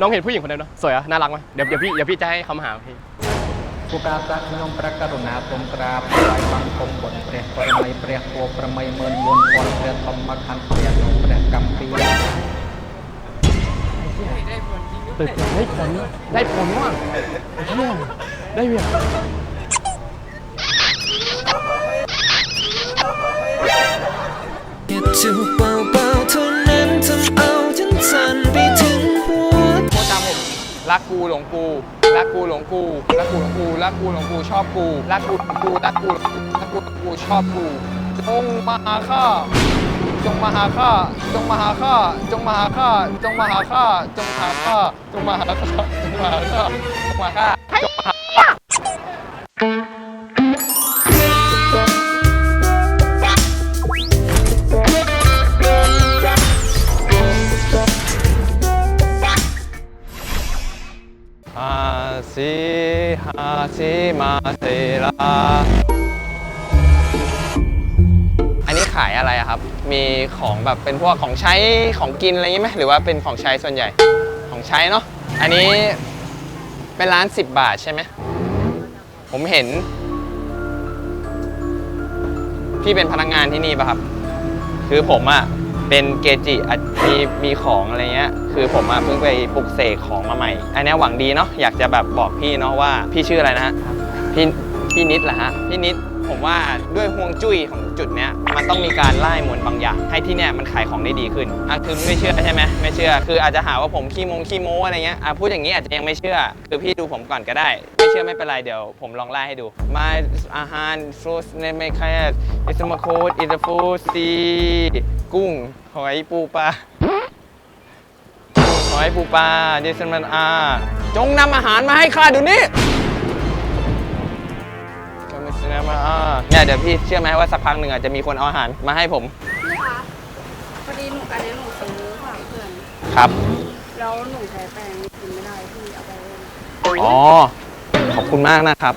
น้องเห็นผู้หญิงคนนั้นเนาะสวยอะน่ารักไหมเดี๋ยวเดี๋ยวพี่เดี๋ยวพี่จะให้คำหาพี่ผู้กาสักน้ยมประกรุณาทรงกราบถวายบังคมบนเประประมัยพระโพประมัเมินวนพรพระธรรมคันพรีะนงพรียบกัมพีได้ผลริงด้วยได้ผลได้ผลว่ะเที่ยได้เวียเก็บจูเป่า รักกูหลงกูรักกูหลงกูรักกูหลงกูรักกูหลงกูชอบกูรักกูหลงกูรักกูหลงกูรักกูหลงกูชอบกูจงมาหาข้าจงมาหาข้าจงมาหาข้าจงมาหาข้าจงมาหาข้าจงมาหาข้าจงมาหาข้าจงมาหาข้าจงมาหาข้า ซิฮาซิมาเซลาอันนี้ขายอะไรอะครับ มีของแบบเป็นพวกของใช้ของกินอะไรอย่างงี้ไหมหรือว่าเป็นของใช้ส่วนใหญ่ ของใช้เนาะ อันนี้เป็นร้าน 10 บาทใช่ไหม ผมเห็น พี่เป็นพนักงานที่นี่ป่ะครับ คือผมอะ เป็นเกจิอะมีมีของอะไรเงี้ยคือผมอะเพิ่งไปปลุกเสกของมาใหม่ อันเนี้ยหวังดีเนาะอยากจะแบบบอกพี่เนาะว่าพี่ชื่ออะไรนะฮะพี่พี่นิดเหรอฮะพี่นิดผมว่าด้วยห่วงจุ้ยของจุดเนี้ยมันต้องมีการไล่มนต์บางอย่าง ให้ที่เนี่ยมันขายของได้ดีขึ้นอะคือไม่เชื่อใช่ไหมไม่เชื่อ คืออาจจะหาว่าผมขี้มงขี้โม้อะไรเงี้ยอะพูดอย่างนี้อาจจะยังไม่เชื่อ คือพี่ดูผมก่อนก็ได้ ไม่เชื่อไม่เป็นไรเดี๋ยวผมลองไล่ให้ดู มาอาหารฟรุตในไม่แค่อิสมาโคดอิตาฟูซี กุ้ง หอยปูปลาหอยปูปลาเดซมันอา จงนำอาหารมาให้ข้าเดูนี่ก็ไม่เชื่อมาอ่าเนี่ยเดี๋ยวพี่เชื่อไหมว่าสักพักหนึ่งอาจจะมีคนเอาอาหารมาให้ผม พี่คะพอดีหนูอันนี้หนูซื้อฝากเพื่อน ครับ แล้วหนูใช้แป้งกินไม่ได้พี่เอาไปเลยอ๋อ ขอบคุณมากนะครับ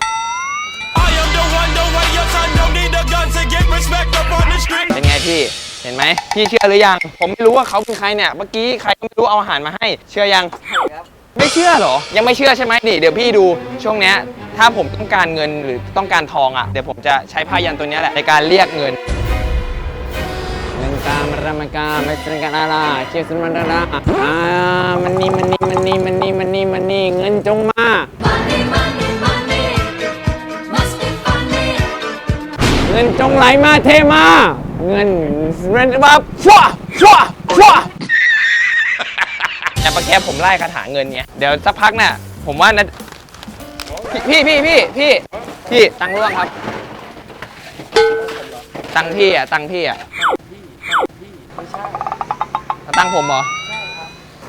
I am the one, the way your son don't need a gun to get respect up on the street เป็นไงพี่เห็นไหมพี่เชื่อหรือยัง ผมไม่รู้ว่าเขาเป็นใครเนี่ย เมื่อกี้ใครก็ไม่รู้เอาอาหารมาให้ เชื่อยังไม่เชื่อเหรอ ยังไม่เชื่อใช่ไหมนี่ เดี๋ยวพี่ดูช่วงเนี้ยถ้าผมต้องการเงินหรือต้องการทองอะ เดี๋ยวผมจะใช้ผ้ายันตัวเนี้ยแหละในการเรียกเงินเงินกามรามกาไม่เป็นกันอะไรเชื่อสมันดาราอ่ามันนี่มันนี่มันนี่มันนี่มันนี่มันนี่เงินจงมาเงินจงไหลมาเทมา เงินเงินมาฟัวฟัวฟัวแต่ปะแกผมไล่คาถาเงินไงเดี๋ยวสักพักเนี่ยผมว่านะพี่พี่พี่พี่พี่ตังค์ร่วงครับ ตังค์พี่อะตังค์พี่อะตังค์ผมเหรอ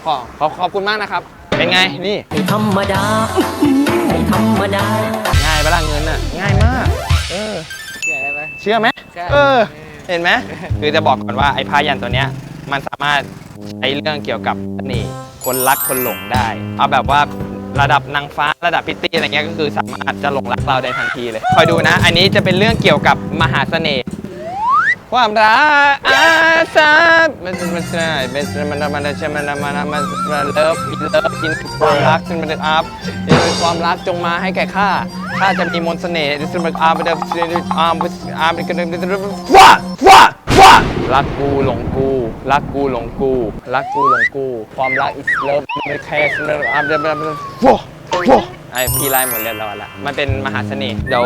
ขอขอขอบคุณมากนะครับ เป็นไงนี่ไม่ธรรมดาอื้อหือไม่ธรรมดา ง่ายปะล่ะเงินอะ ง่ายมาก เออ เชื่อไหมเออ เห็นไหมคือจะบอกก่อนว่าไอ้ผ้ายันตัวเนี้ยมันสามารถใช้เรื่องเกี่ยวกับเสน่ห์คนรักคนหลงได้ เอาแบบว่าระดับนางฟ้าระดับพิตตี้อะไรเงี้ยก็คือสามารถจะหลงรักเราได้ทันทีเลยคอยดูนะ อันนี้จะเป็นเรื่องเกี่ยวกับมหาเสน่ห์ความรักอาซาบมันมันใช่มันมันมันใช่มันมันมันมันเลิฟอินเลิฟอินความรักซึ่งมันอัพความรักจงมาให้แก่ข้าข้าจะมีมนต์เสน่ห์ซึ่งมันอาร์มเดอร์อาร์มอาร์มเป็นกระดึ๊บว้า ว้าว้ารักกูหลงกู รักกูหลงกู รักกูหลงกู ความรักอิสเลิฟไม่แค่อาร์มเดฟว้าว้าไอพี่ไล่หมดเรียบร้อยละมันเป็นมหาเสน่ห์เดี๋ยว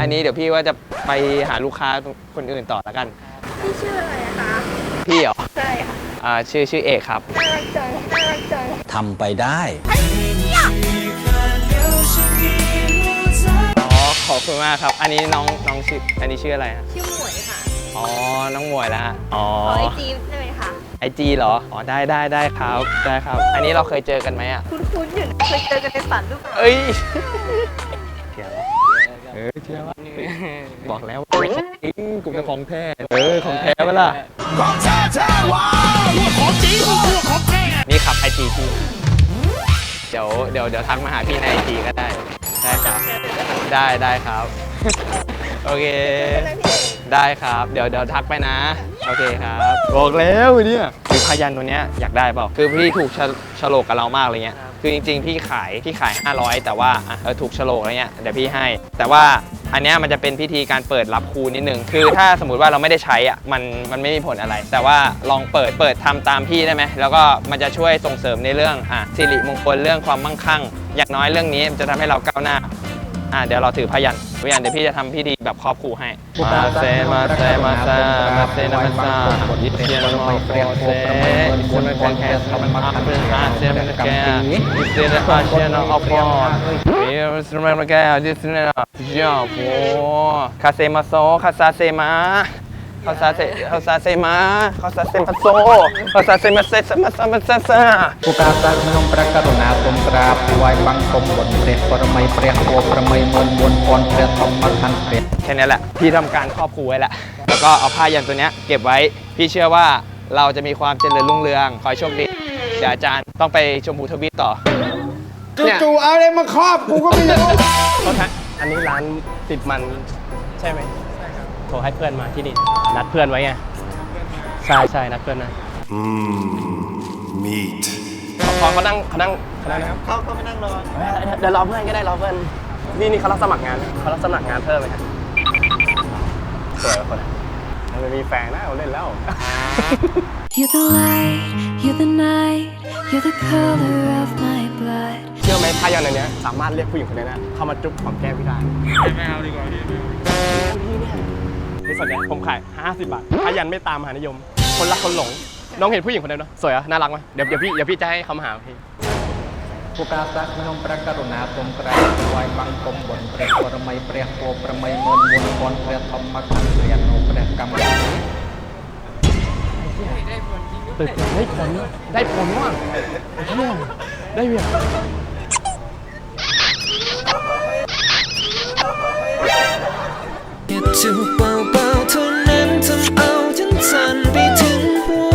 อันนี้เดี๋ยวพี่ว่าจะไปหาลูกค้าคนอื่นต่อแล้วกัน พี่ชื่ออะไรคะพี่เหรอใช่ค่ะอ่าชื่อชื่อเอกครับน่ารักจังน่ารักจังทำไปได้ อ๋อขอบคุณมากครับ อันนี้น้องน้องชื่ออันนี้ชื่ออะไรฮะ ชื่อหมวยค่ะ อ๋อ น้องหมวยแล้วฮะอ๋อ ขอไอจีได้ไหมคะ ไอจีเหรอ อ๋อ ได้ได้ได้ครับ ได้ครับ อันนี้เราเคยเจอกันไหมอะ คุณคุณอยู่นะเคยเจอกันในฝันหรือเปล่าเอ้ยเชื่อวะเออเชื่อวะบอกแล้วว่าจริงกูเป็นของแท้ เออ ของแท้ปะล่ะนี่ขับไอจีพี่นะเดี๋ยวเดี๋ยวเดี๋ยวทักมาหาพี่ในไอจีก็ได้ ได้ครับ ได้ได้ครับ โอเคได้ครับ เดี๋ยวเดี๋ยวทักไปนะ โอโอเคครับ บอกแล้วเนี่ยคือพยันตัวเนี้ยอยากได้เปล่าคือพี่ถูกฉลฉลกกับเรามากเลยเงี้ย คือจริงๆพี่ขายพี่ขาย 500 แต่ว่าอะเออถูกฉลกอะไรเงี้ยเดี๋ยวพี่ให้ แต่ว่าอันเนี้ยมันจะเป็นพิธีการเปิดรับครูนิดนึง คือถ้าสมมติว่าเราไม่ได้ใช้อะมันมันไม่มีผลอะไร แต่ว่าลองเปิดเปิดทำตามพี่ได้ไหมแล้วก็มันจะช่วยส่งเสริมในเรื่องอะสิริมงคลเรื่องความมั่งคั่ง อย่างน้อยเรื่องนี้มันจะทำให้เราก้าวหน้า อะเดี๋ยวเราถือพยันพยันเดี๋ยวพี่จะทำพิธีแบบครอบครูให้มาเซมาเซมาซามาเซนามาซายิเซียนมอโฟเซยิเซียนมาแคสมาเป็นอาเซียนมาแคยิเซียนอาเซียนออฟอร์ยิเซียนมาแคยิเซียนยอโฟคาเซมาโซคาซาเซมา ขาซาเซขาซาเซมาขาซาเซมาโซขาซาเซมาเซสมาซามาซาซาผู้กาสักน้อมพระกรุณาทรงตราปวายบังคมบนเปรตประมัยเปรียโวประมัยมวลมวลพรเปรตธรรมทันเปรตแค่นี้แหละ พี่ทำการครอบครูไว้ละแล้วก็เอาผ้ายันตัวเนี้ยเก็บไว้ พี่เชื่อว่าเราจะมีความเจริญรุ่งเรือง ขอโชคดีเดี๋ยวอาจารย์ต้องไปชมพูทวีตต่อจู่ๆเอาอะไรมาครอบกูก็ไม่รู้อันนี้ร้านติดมันใช่ไหม โทรให้เพื่อนมาที่นี่ นัดเพื่อนไว้ไงใช่ใช่นัดเพื่อนนะ Meat. พอเขานั่งเขานั่งเขานั่งนะครับเขาเขาไปนั่งรอเดี๋ยวรอเพื่อนก็ได้รอเพื่อนนี่นี่เขารับสมัครงานเขารับสมัครงานเพิ่มไหมครับสวยกว่าคนอะมันมีแฟนนะเราเล่นแล้ว You're the light, you're the night, you're the color of my blood. เชื่อไหมพายันอันเนี้ยสามารถเรียกผู้หญิงคนนี้นะเข้ามาจุ๊บหอมแก้มพี่ได้ไม่เอาดีกว่าพี่พี่เนี่ย ส่วนใหญ่ผมขาย 50 บาทพยันไม่ตามหานิยม คนรักคนหลง น้องเห็นผู้หญิงคนไหนเนาะสวยอะน่ารักไหมเดี๋ยวเดี๋ยวพี่เดี๋ยวพี่จะให้คำหาพี่ผู้กาสักนมประกรุณาทรงกราบไหวบังกรมบนปรตประมัยประโพประมัยมนมนบนเปรตธรรมกันพระโนเปรตกรรมได้ผลได้ผลว่ะได้เวีย แค่จูบเบาๆเท่านั้นทำเอาฉันสั่นไปถึงหัว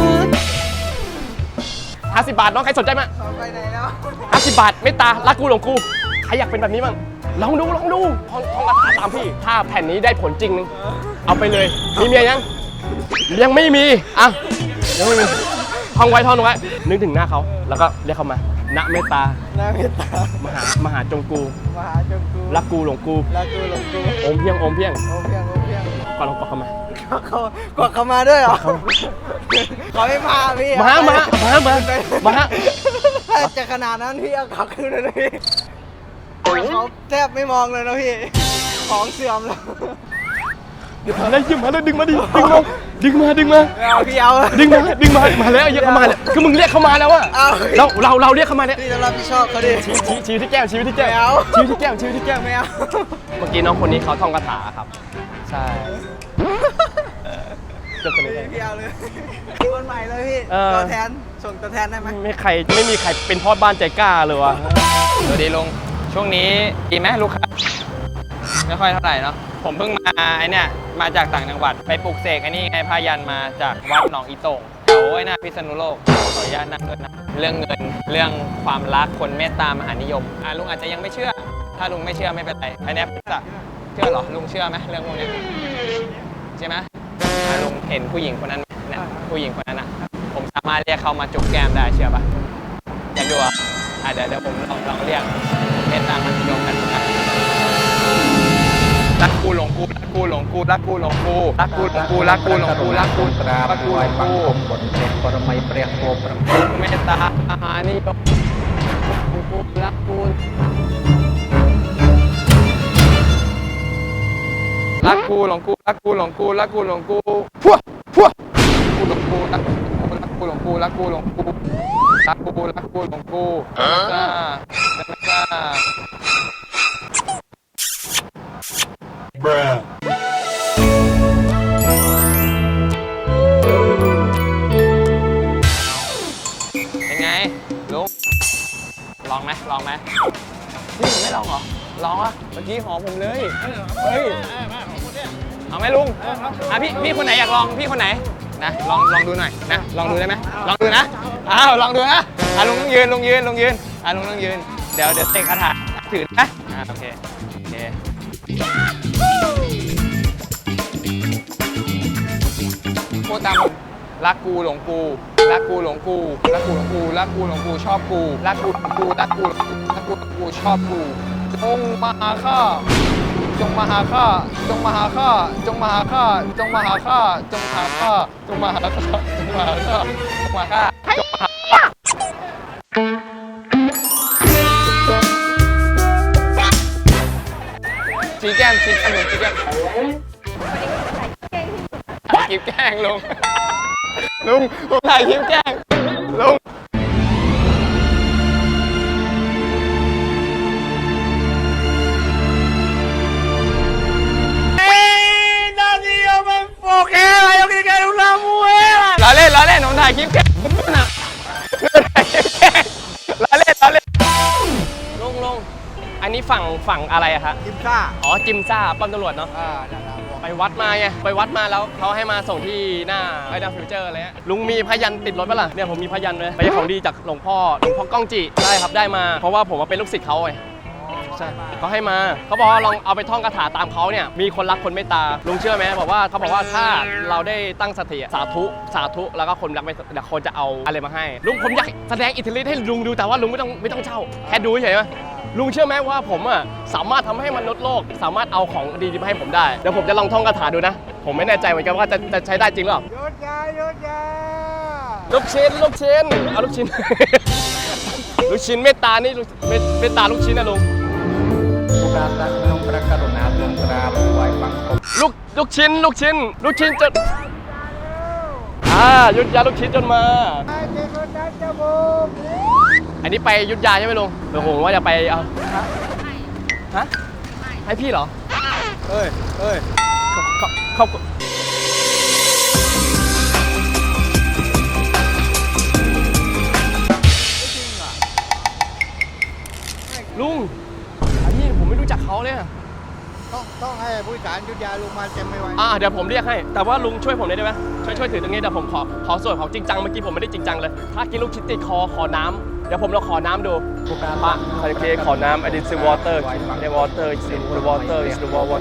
ห้าสิบบาทน้องใครสนใจมั้ยไปไหนแล้วห้าสิบบาทเมตตารักกูหลงกูใครอยากเป็นแบบนี้บ้างลองดูลองดูท่องท่องคาถาตามพี่ ถ้าแผ่นนี้ได้ผลจริงนึงเอาไปเลยมีเมียยัง ยังไม่มีอะยังไม่มีท่องไว้ท่องไว้นึกถึงหน้าเขาแล้วก็เรียกเขามา ณเมตตาณเมตตามหามหาจงกูมหาจงกูรักกูหลงกูรักกูหลงกูโอมเพียงโอมเพียงโอมเพียงโอมเพียงก่อนลงกอดเขามากดเขามาด้วยเหรอขอไม่มาพี่มามามามามาถ้าจะขนาดนั้นพี่เอาเขาขึ้นเลยนะพี่เขาแทบไม่มองเลยนะพี่ของเสื่อมแล้ว เดี๋ยวมาแล้วยิ้มมาแล้วดึงมาดิดึงมาดึงมาดึงมา ไม่เอาพี่เอาดึงมาดึงมามาแล้วเยอะเข้ามาแล้วคือมึงเรียกเข้ามาแล้วอะเอาเราเราเราเรียกเข้ามาเนี่ยพี่จะรับผิดชอบเขาดิชี้ชี้ชี้ที่แก้มชี้ที่แก้มไม่เอา ชี้ที่แก้มชี้ที่แก้มไม่เอาเมื่อกี้น้องคนนี้เขาท่องคาถาครับใช่เจ้าคนนี้พี่เอาเลยคนใหม่เลยพี่เออ ตัวแทนส่งตัวแทนได้ไหมไม่ใครไม่มีใครเป็นพ่อบ้านใจกล้าเลยวะสวัสดีลุงช่วงนี้ดีไหมลูกค้า ไม่ค่อยเท่าไหร่เนาะผมเพิ่งมาไอเนี่ยมาจากต่างจังหวัดไปปลูกเสกอันนี้ไงพายันมาจากวัดหนองอีโต่งแถวไอ้นะพิษณุโลกขออนุญาตนั่งด้วยนะเรื่องเงินเรื่องความรักคนเมตตามหานิยมอะลุงอาจจะยังไม่เชื่อ ถ้าลุงไม่เชื่อไม่เป็นไรอันเนี้ยจะเชื่อเหรอลุงเชื่อไหมเรื่องพวกเนี้ยใช่ไหมอะลุงเห็นผู้หญิงคนนั้นไหมเนี่ยผู้หญิงคนนั้นอะผมสามารถเรียกเขามาจุกแก้มได้เชื่อปะอยากดูอะอะเดี๋ยวเดี๋ยวผมลองลองเรียกเมตตามหานิยมกันนะ รักกูหลงกูรักกูหลงกูรักกูหลงกูรักกูหลงกูรักกูตรารักกูหลงกูบนเต็มปรมัยเปรียกโกประเมตตาอาหานิยมกูรักกูรักกูหลงกูรักกูหลงกูรักกูหลงกูพัวพัวกูหลงกูรักกูรักกูหลงกูรักกูหลงกูรักกูรักกูหลงกูอ่า กี้หอมผมเลย เฮ้ย เอาไหมลุงอะพี่พี่คนไหนอยากลองพี่คนไหนนะลองลองดูหน่อยนะลองดูได้ไหมลองดูนะอ้าวลองดูนะอะลุงต้องยืนลุงยืนลุงยืนอะลุงต้องยืนเดี๋ยวเดี๋ยวเตะคาถาถือนะอะโอเคโอเคคนพูดตามผมรักกูหลงกูรักกูหลงกูรักกูหลงกูรักกูหลงกูชอบกูรักกูหลงกูรักกูหลงกูรักกูหลงกูชอบกู จงมหาข้าจงมหาข้าจงมหาข้าจงมหาข้าจงมหาข้าจงมหาข้าจงมหาข้าจงมหาข้าจงมาหาข้าจีแก้มจีแก้มลงจีแก้มคลิปแกล้งลุงลุงผมยคลิปแกง ฝั่งฝั่งอะไรอะครับกิมซ่าอ๋อจิมซ่าป้อมตำรวจเนาะอ่านั่นแหละไปวัดมาไงไปวัดมาแล้วเขาให้มาส่งที่หน้าไอดอลฟิวเจอร์อะไรเงี้ยลุงมีพยันติดรถปะล่ะเนี่ยผมมีพยันเลยพยันของดีจากหลวงพ่อหลวงพ่อก้องจิได้ครับได้มา เพราะว่าผมมาเป็นลูกศิษย์เขาไงใช่เขาให้มาเขาบอกว่าลองเอาไปท่องคาถาตามเขาเนี่ยมีคนรักคนเมตตาลุงเชื่อไหมบอกว่าเขาบอกว่าถ้าเราได้ตั้งสติอะสาธุสาธุแล้วก็คนรักไม่เดี๋ยวคนจะเอาอะไรมาให้ลุงผมอยากแสดงอิทธิฤทธิ์ให้ลุงดูแต่ว่าลุงไม่ต้องไม่ต้องเช่าแค่ดูเฉยๆไหม ลุงเชื่อไหมว่าผมอะสามารถทำให้มนุษย์โลก สามารถเอาของดีๆมาให้ผมได้เดี๋ยวผมจะลองท่องคาถาดูนะ ผมไม่แน่ใจเหมือนกันว่าจะจะใช้ได้จริงหรือเปล่ายุดยายุดยาลูกชิ้นลูกชิ้นเอาลูกชิ้น ลูกชิ้นเมตตานี่เมตตาลูกชิ้นนะลุงลูกลูกชิ้นลูกชิ้น ลูกชิ้นจะอ่าหยุดยาลูกชิ้นจนมาไอ้ที่คนน้นจะบุ อันนี้ไปยุทธยาใช่ไหมลุงเดี๋ยวผมว่าจะไปเอาฮะฮะให้พี่เหรอเอ้ยเอ้ยเขาเขาลุงอันนี้ผมไม่รู้จักเขาเลยอะต้องต้องให้ผู้สารหยุดยาลุงมาเต็มไม่ไหวอ่าเดี๋ยวผมเรียกให้ แต่ว่าลุงช่วยผมได้ไหมช่วยช่วยถือตรงนี้เดี๋ยวผมขอขอส่วนของจริงจังเมื่อกี้ผมไม่ได้จริงจังเลย ถ้ากินลูกชิ้นติดคอขอน้ำ เดี๋ยวผมลองขอน้ำดูปะคาราเกะขอน้ำ I need some water the water is the water is the water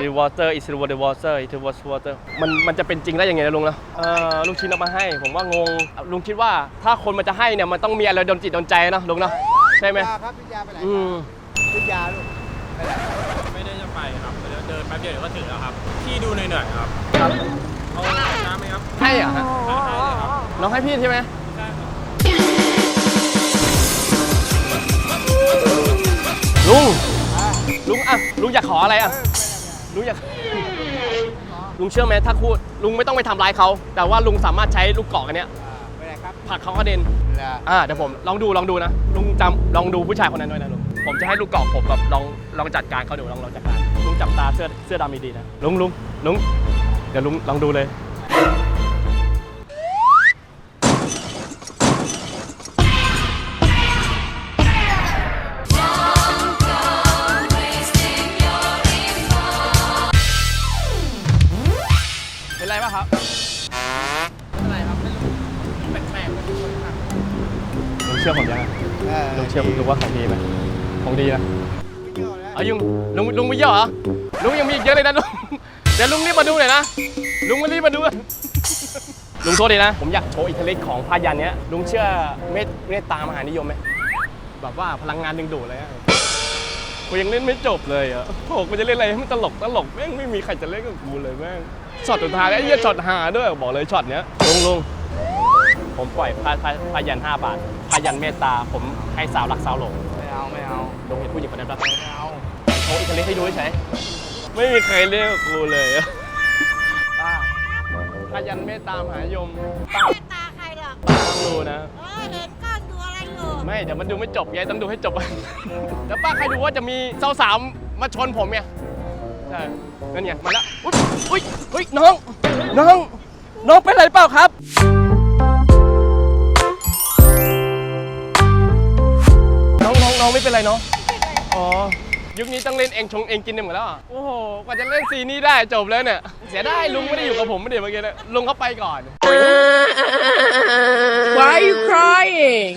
the water is the water water is the water มันมันจะเป็นจริงได้ยังไงนะลุงนะเออลูกชิ้นเอามาให้ ผมว่างง ลุงคิดว่าถ้าคนมันจะให้เนี่ยมันต้องมีอะไรดนจิตดนใจเนอะลุงเนาะใช่ไหมยาครับหยุดยาไปไหนอืมหยุดยาลูกไม่ได้จะไปครับเดี๋ยวเดินแป๊บเดียวเดี๋ยวก็ถึงแล้วครับ ที่ดูเหนื่อยๆครับ เอาน้ำไหมครับให้เหรอฮะให้เลยครับน้องให้พี่ใช่ไหมได้ครับลุงลุงอะลุงอยากขออะไรอะลุงอยากลุงเชื่อไหมถ้าพูดลุงไม่ต้องไปทำร้ายเขา แต่ว่าลุงสามารถใช้ลูกกอกอันเนี้ยไปไหนครับผลักเขากระเด็นแล้วอ่าเดี๋ยวผมลองดูลองดูนะลุงจำลองดูผู้ชายคนนั้นด้วยนะลุงผมจะให้ลูกกอกผมแบบลองลองจัดการเขาดูลองลองจัดการลุงจับตาเสื้อเสื้อดำดีๆนะลุงลุงลุงเดี๋ยวลุงลองดูเลย เป็นไรป่ะครับเป็นไรครับไม่รู้แปลกๆลุงเชื่อผมยังลุงเชื่อผมดูว่าของดีไหมของดีนะเอายุงลุงลุงไม่เยอะเหรอลุงยังมีอีกเยอะเลยนะลุง เดี๋ยวลุงรีบมาดูหน่อยนะ ลุงมารีบมาดู ลุงโทษดีนะ ผมอยากโชว์อิทธิฤทธิ์ของพายันเนี้ย ลุงเชื่อเมตเมตตามหานิยมไหมแบบว่าพลังงานดึงดูดเลยอะกูยังเล่นไม่จบเลยอะโอ้กูจะเล่นอะไรให้มันตลกตลกแม่งไม่มีใครจะเล่นกับกูเลยแม่ง ช็อตสุดท้ายแล้วไอ้เหี้ยช็อตหาด้วยบอกเลยช็อตเนี้ย ลุงลุงผมปล่อยพาพาพายัน5บาท พายันเมตตา ผมให้สาวรักสาวหลง ไม่เอาไม่เอาลุงเห็นผู้หญิงคนนั้นปะไม่เอาโชว์อิทธิฤทธิ์ให้ดูเฉย ไม่มีใครเรียกกูเลยอะป้าพายันเมตตามหานิยมป้าไม่ตาใครหรอกต้องดูนะ เออเห็นก้อนดูอะไรอยู่ไม่ เดี๋ยวมันดูไม่จบไงต้องดูให้จบแล้วป้าใครดูว่าจะมีสาวๆมาชนผมไงใช่นั่นไงมาแล้วอุ๊ยอุ๊ยอุ๊ยน้อง น้อง น้องเป็นไรเปล่าครับ น้องน้องน้องไม่เป็นไรเนาะอ๋อ ยุคนี้ต้องเล่นเองชงเองกินเนี่ยหมดแล้วอะโอ้โห กว่าจะเล่นซีนนี้ได้จบแล้วเนี่ย เสียได้ลุงไม่ได้อยู่กับผมไม่เดี๋ยวเมื่อกี้เลยลุงเขาไปก่อน Why are you crying?